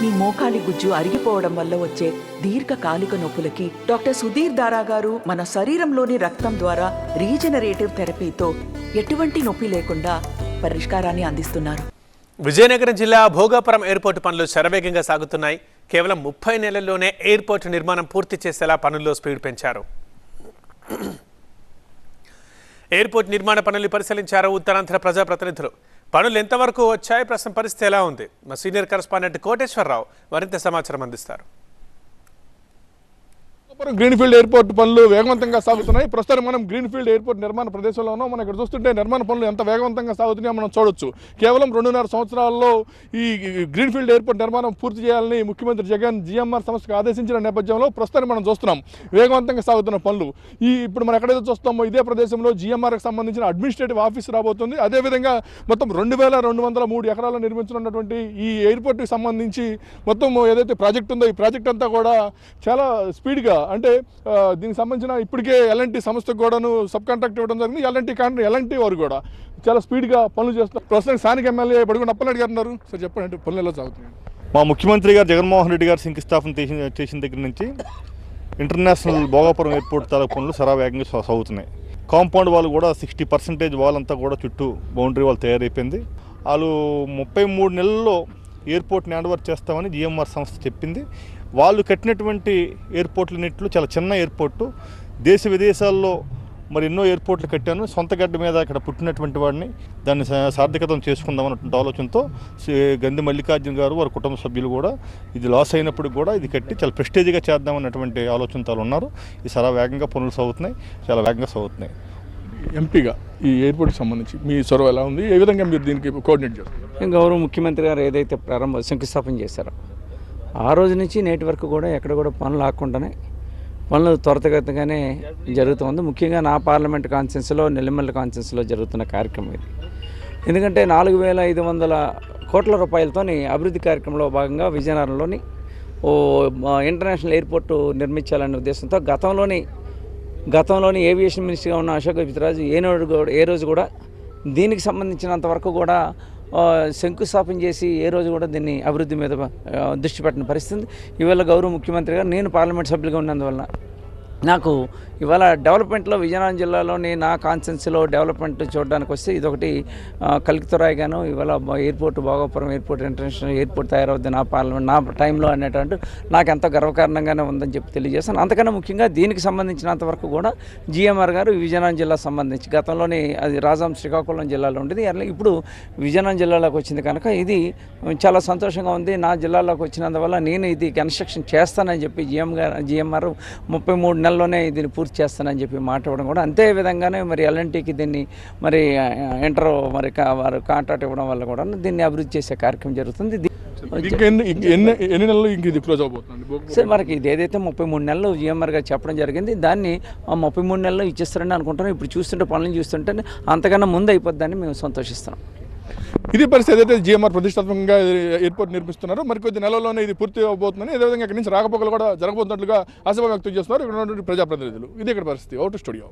మీ మోకాలి గుజ్జు అరిగిపోవడం వల్ల వచ్చే దీర్ఘకాలిక నొప్పులకి డాక్టర్ సుధీర్ దారా గారు మన శరీరంలోని రక్తం ద్వారా రీజనరేటివ్ థెరపీతో ఎటువంటి నొప్పి లేకుండా పరిష్కారాన్ని అందిస్తున్నారు. విజయనగరం జిల్లా భోగాపురం ఎయిర్పోర్టు పనులు శరవేగంగా సాగుతున్నాయి. కేవలం ముప్పై నెలల్లోనే ఎయిర్పోర్టు నిర్మాణం పూర్తి చేసేలా పనుల్లో స్పీడ్ పెంచారు. ఎయిర్పోర్ట్ నిర్మాణ పనులు పరిశీలించారు ఉత్తరాంధ్ర ప్రజాప్రతినిధులు. పనులు ఎంతవరకు వచ్చాయి ప్రస్తుతం పరిస్థితి ఎలా ఉంది? మా సీనియర్ కరెస్పాండెంట్ కోటేశ్వరరావు మరింత సమాచారం అందిస్తారు. గ్రీన్ఫీల్డ్ ఎయిర్పోర్ట్ పనులు వేగవంతంగా సాగుతున్నాయి. ప్రస్తుతం మనం గ్రీన్ఫీల్డ్ ఎయిర్పోర్ట్ నిర్మాణ ప్రదేశంలో ఉన్నాం. మనం ఇక్కడ చూస్తుంటే నిర్మాణ పనులు ఎంత వేగవంతంగా సాగుతున్నాయో మనం చూడొచ్చు. కేవలం రెండున్నర సంవత్సరాల్లో ఈ గ్రీన్ఫీల్డ్ ఎయిర్పోర్ట్ నిర్మాణం పూర్తి చేయాలని ముఖ్యమంత్రి జగన్ జిఎంఆర్ సంస్థకు ఆదేశించిన నేపథ్యంలో ప్రస్తుతం మనం చూస్తున్నాం వేగవంతంగా సాగుతున్న పనులు. ఈ ఇప్పుడు మనం ఎక్కడైతే చూస్తామో ఇదే ప్రదేశంలో జిఎంఆర్కి సంబంధించిన అడ్మినిస్ట్రేటివ్ ఆఫీస్ రాబోతుంది. అదేవిధంగా మొత్తం రెండు వేల రెండు వందల మూడు ఎకరాల్లో నిర్మించనున్నటువంటి ఈ ఎయిర్పోర్ట్కి సంబంధించి మొత్తం ఏదైతే ప్రాజెక్ట్ ఉందో ఈ ప్రాజెక్ట్ అంతా కూడా చాలా స్పీడ్గా అంటే దీనికి సంబంధించిన ఇప్పటికే ఎల్ఎన్టీ సంస్థకు కూడాను సబ్ కాంట్రాక్ట్ ఇవ్వడం జరిగింది. ఎల్ఎన్టీ కాంట్రా ఎల్ఎన్టీ వారు కూడా చాలా స్పీడ్గా పనులు చేస్తున్నారు. ప్రస్తుతం స్థానిక ఎమ్మెల్యే బడుగు నప్పలనాయుడు గారు ఉన్నారు. సార్ చెప్పండి అంటే పనులు ఎలా సాగుతున్నాయి మా ముఖ్యమంత్రి గారు జగన్మోహన్ రెడ్డి గారు శంకుస్థాపన చేసిన చేసిన దగ్గర నుంచి ఇంటర్నేషనల్ భోగాపురం ఎయిర్పోర్ట్ తాలూకు పనులు సరావేగంగా సాగుతున్నాయి. కాంపౌండ్ వాళ్ళు కూడా సిక్స్టీ పర్సెంటేజ్ వాల్ అంతా కూడా చుట్టూ బౌండరీ వాళ్ళు తయారైపోయింది. వాళ్ళు ముప్పై మూడు నెలల్లో ఎయిర్పోర్ట్ని హ్యాండ్ ఓవర్ చేస్తామని జిఎంఆర్ సంస్థ చెప్పింది. వాళ్ళు కట్టినటువంటి ఎయిర్పోర్ట్లన్నింటిలో చాలా చిన్న ఎయిర్పోర్టు. దేశ విదేశాల్లో మరి ఎన్నో ఎయిర్పోర్ట్లు కట్టాను. సొంత గడ్డ మీద ఇక్కడ పుట్టినటువంటి వాడిని దాన్ని సార్థకతం చేసుకుందాం అన్నటువంటి ఆలోచనతో శ్రీ గంధి మల్లికార్జున గారు వారి కుటుంబ సభ్యులు కూడా ఇది లాస్ అయినప్పుడు కూడా ఇది కట్టి చాలా ప్రెస్టేజ్గా చేద్దాం అన్నటువంటి ఆలోచనతో ఉన్నారు. ఇది చాలా వేగంగా పనులు సాగుతున్నాయి. చాలా వేగంగా సాగుతున్నాయి. ఎంపీగా ఈ ఎయిర్పోర్ట్కి సంబంధించి మీ చొరవ ఎలా ఉంది? ఏ విధంగా మీరు దీనికి కోఆర్డినేట్ చేస్తారు గౌరవ ముఖ్యమంత్రి గారు ఏదైతే ప్రారంభ శంకుస్థాపన చేశారో ఆ రోజు నుంచి నేటి వరకు కూడా ఎక్కడ కూడా పనులు ఆకుండానే పనులు త్వరితగతిగానే జరుగుతుంది. ముఖ్యంగా నా పార్లమెంట్ కాన్ఫరెన్స్లో నెల్లిమల్ల కాన్ఫరెన్స్లో జరుగుతున్న కార్యక్రమం ఇది. ఎందుకంటే నాలుగు వేల ఐదు వందల కోట్ల రూపాయలతోని అభివృద్ధి కార్యక్రమంలో భాగంగా విజయనగరంలోని ఓ ఇంటర్నేషనల్ ఎయిర్పోర్ట్ నిర్మించాలనే ఉద్దేశంతో గతంలోని గతంలోని ఏవియేషన్ మినిస్టర్గా ఉన్న అశోక్ విత్రాజు ఏ రోజు కూడా ఏ రోజు కూడా దీనికి సంబంధించినంత వరకు కూడా శంకుస్థాపన చేసి ఏ రోజు కూడా దీన్ని అభివృద్ధి మీద దృష్టి పెట్టిన పరిస్థితి ఇవాళ గౌరవ ముఖ్యమంత్రి గారు నేను పార్లమెంట్ సభ్యులుగా ఉన్నందువల్ల నాకు ఇవాళ డెవలప్మెంట్లో విజయనగరం జిల్లాలోని నా కాన్సెన్స్లో డెవలప్మెంట్ చూడడానికి వస్తే ఇదొకటి కలికితురాయి గాను ఇవాళ airport Bhogapuram airport international airport తయారవుద్ది నా పార్లమెంట్ నా టైంలో అనేటువంటి నాకు ఎంతో గర్వకారణంగానే ఉందని చెప్పి తెలియజేస్తాను. అంతకన్నా ముఖ్యంగా దీనికి సంబంధించినంత వరకు కూడా జిఎంఆర్ గారు విజయనగరం జిల్లా సంబంధించి గతంలోని అది రాజాం శ్రీకాకుళం జిల్లాలో ఉండేది. అట్లా ఇప్పుడు విజయనగరం జిల్లాలోకి వచ్చింది కనుక ఇది చాలా సంతోషంగా ఉంది. నా జిల్లాలోకి వచ్చినందువల్ల నేను ఇది కన్స్ట్రక్షన్ చేస్తానని చెప్పి జిఎం గారు జిఎంఆర్ ముప్పై మూడు నెలల్లోనే దీన్ని పూర్తి చేస్తానని చెప్పి మాట్లాడడం కూడా అంతే విధంగానే మరి ఎల్ఎన్టీకి దీన్ని మరి ఎంటర్ మరి వారు కాంట్రాక్ట్ ఇవ్వడం వల్ల కూడా దీన్ని అభివృద్ధి చేసే కార్యక్రమం జరుగుతుంది. ఎన్ని నెలలు ఇంక ఇది క్లోజ్ అవబోతుంది? సో మనకి ఇది ఏదైతే ముప్పై మూడు నెలలు జిఎంఆర్ గారు చెప్పడం జరిగింది దాన్ని ఆ ముప్పై మూడు నెలలు ఇచ్చేస్తారని అనుకుంటున్నాం. ఇప్పుడు చూస్తుంటే పనులను చూస్తుంటే అంతకన్నా ముందు అయిపోద్దని మేము సంతోషిస్తున్నాం. ఇది పరిస్థితి ఏదైతే జిఎంఆర్ ప్రతిష్టాత్మకంగా ఎయిర్పోర్ట్ నిర్మిస్తున్నారో మరికొద్ది నెలల్లోనే ఇది పూర్తి అవబోతుందని అదేవిధంగా ఇక్కడి నుంచి రాకపోకలు కూడా జరగబోతున్నట్లుగా ఆశాభావం వ్యక్తం చేస్తున్నారు ఇక్కడ ఉన్నటువంటి ప్రజాప్రతినిధులు. ఇది ఇక్కడ పరిస్థితి. Out studio